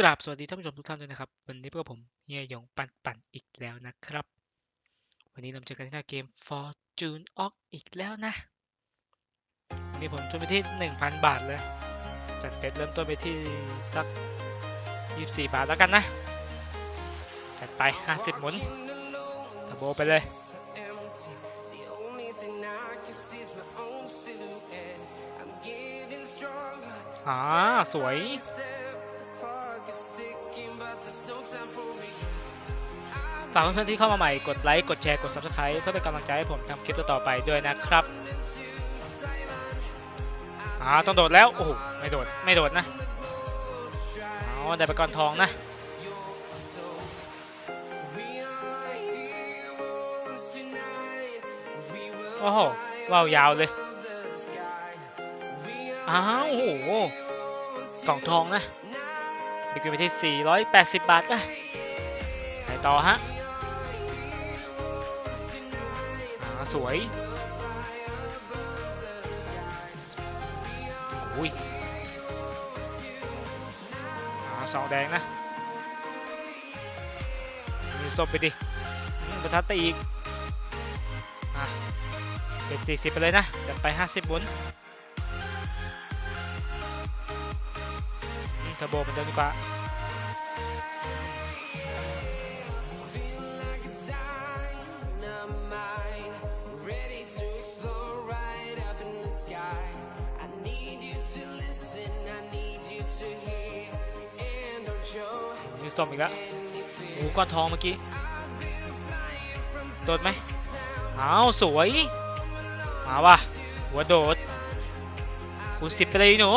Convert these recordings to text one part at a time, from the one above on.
กราบสวัสดีท่านผู้ชมทุกท่านด้วยนะครับ วันนี้พวกผมเฮียยงปันปันอีกแล้วนะครับ วันนี้เราเจอกันที่หน้าเกม Fortune Ox อีกแล้วนะมีผมทุนไปที่ 1,000 บาทเลย จัดเป็ดเริ่มต้นไปที่สัก 24 บาทแล้วกันนะ จัดไป 50 หมุนทะโบไปเลย The only thing I can see is my own silhouette. I'm getting stronger. อ่าสวย ฝากเพื่อนๆที่เข้ามาใหม่กดไลค์กดแชร์กด Subscribe เพื่อเป็นกำลังใจให้ผมทำคลิปต่อไปด้วยนะครับอ่าต้องโดดแล้ว โอ้โหไม่โดด ไม่โดดนะเอาได้ไปก่อนทองนะโอ้โหว้าวยาวเลยอ้าวโอ้โหกล่องทองนะบิกไปที่ 480 บาทนะไปต่อฮะ สวยอุ้ยอ่าสองแดงนะมีส้มไปดิประทัดไปอีกอะเป็น 40 ไปเลยนะ จัดไป 50หมุนอืมเทอร์โบมือนเดิมดีกว่า มีส้มอีกแล้วโอ้ก้อนทองเมื่อกี้โดดไหมอ้าวสวย มาว่ะหัวโดดคูณสิบไปเลยหนู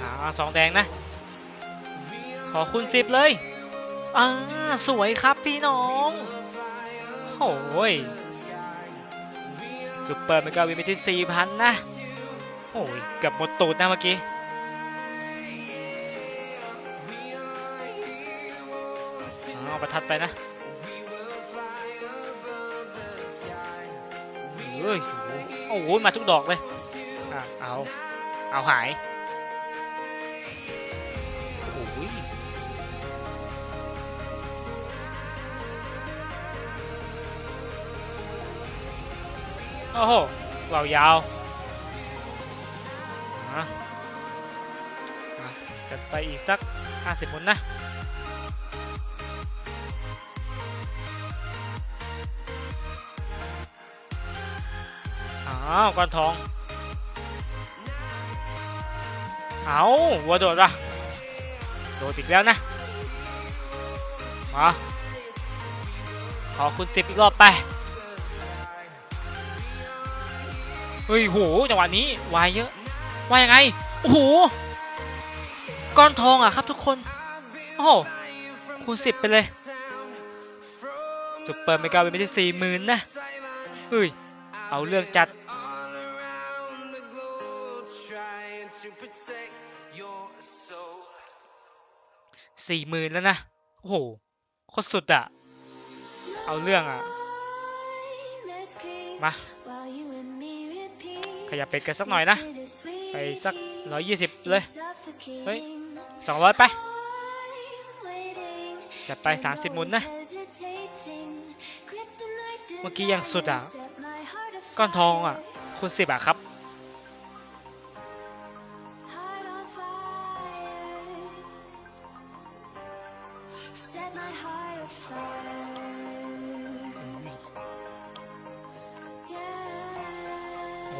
อาสองแดงนะ ขอคูณสิบเลยอ่าสวยครับพี่น้องโอ้ยซุปเปอร์เมกาวินไปที่สี่พันนะ โอ้ยเกือบหมดตูดนะเมื่อกี้ เอาประทัดไปนะเฮ้ยโอ้โหมาทุกดอกเลยอะเอา เอาหายโอ้ยโอ้โหเรายาวอะอะจัดไปอีกสัก 50มุนนะ อ้าวก้อนทอง เอาวัวโดดปะโดดอีกแล้วนะ มา ขอคุณสิบอีกรอบไปเฮ้ยโหจังหวะนี้วายเยอะวายังไงโอ้โหก้อนทองอะครับทุกคนโอ้โหคูณสิบไปเลยซุปเปอร์เมกาเป็นไปที่สี่หมื่นนะเฮ้ยเอาเรื่องจัด สี่หมื่นแล้วนะ โอ้โหโคตรสุดอะเอาเรื่องอะมา ขยับเป็ดกันสักหน่อยนะ ไปสักร้อยยี่สิบเลย เฮ้ยสองร้อยไปจัดไปสามสิบหมุนนะ เมื่อกี้ยังสุดอะก้อนทองอะคูณสิบอะครับ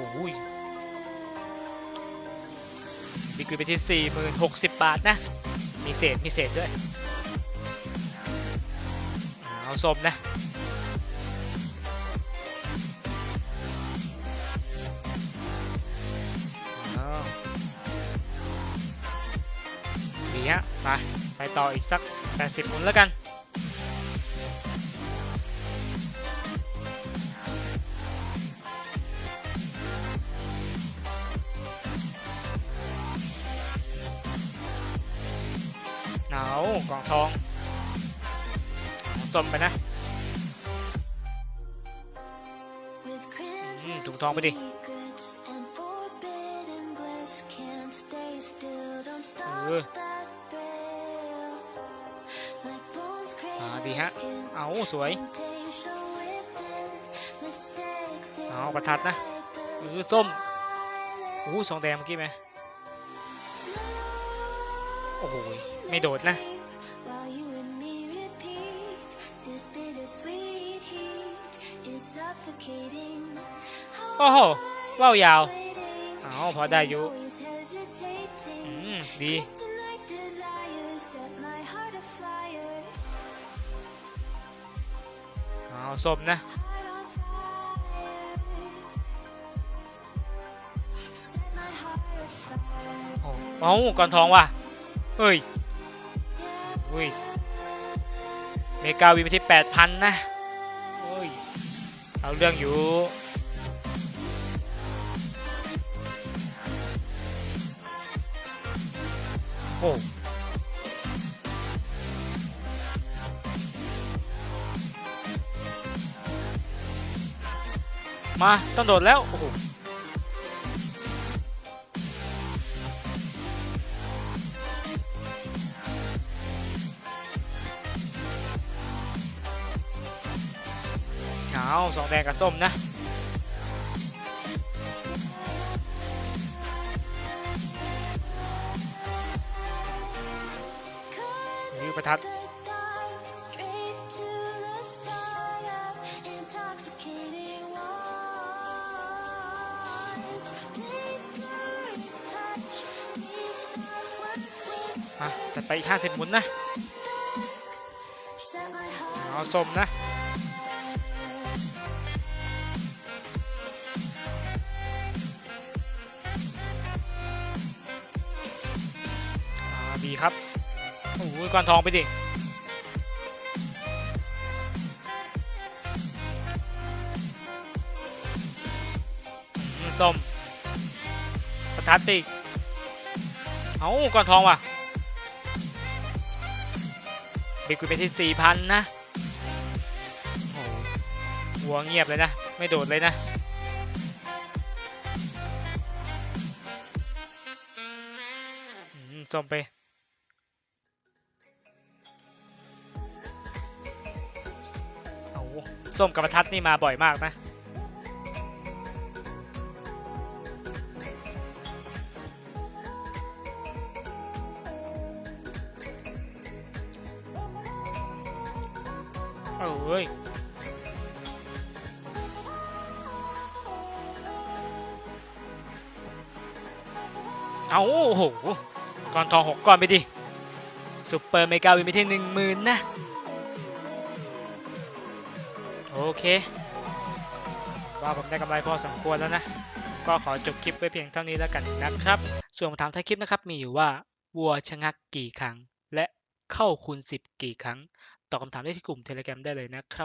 อ้โหดีกรีไปที่สี่หมื่นหกสิบบาทนะ มีเศษ มีเศษด้วย เอาสมนะดีฮะ ไป ไปต่ออีกสัก 80หมุนแล้วกัน เอากล่องทองเอาส้มไปนะ With crimson Ừ, trùng thon mới đi. secrets and forbidden bliss can't ออ่าดีฮะ เอาสวย เอาประทัดนะเออส้มโอ้โหสองแดงเมื่อกี้ไหมโอ้โห ไม่โดดนะ โอ้โหว่ายาว เอาพอได้อยู่ดี เอาสมนะเอาก่อนท้องว่ะ เฮ้ย อุ้ยเมกาวีมาที่ 8,000 นะเฮ้ยเอาเรื่องอยู่โอ้มาต้องโดดแล้ว โอ้โห เอาสองแดงกับส้มนะนี่ประทัดจัดไปอีก50หมุนนะ เอาสมนะ ครับโอ้โหก้อนทองไปดิอืมส้มประทัดไปอีกเอาก้อนทองว่ะบิ๊กไปที่4,000นนะโอ้โหหัวเงียบเลยนะ ไม่โดดเลยนะส้มไป ส้มกับประทัดนี่มาบ่อยมากนะเอ้ยเอาโอ้โหก้อนทองหกก้อนไปดิซุปเปอร์เมกาวินไปที่หนึ่งหมื่นนะ โอเคว่าผมได้กำไรพอสมควรแล้วนะ ก็ขอจบคลิปไว้เพียงเท่านี้แล้วกันนะครับ ส่วนคำถามท้ายคลิปนะครับมีอยู่ว่าวัวชะงักกี่ครั้ง และเข้าคูณ10 กี่ครั้ง ตอบคำถามได้ที่กลุ่มเทเล g r a m ได้เลยนะครับ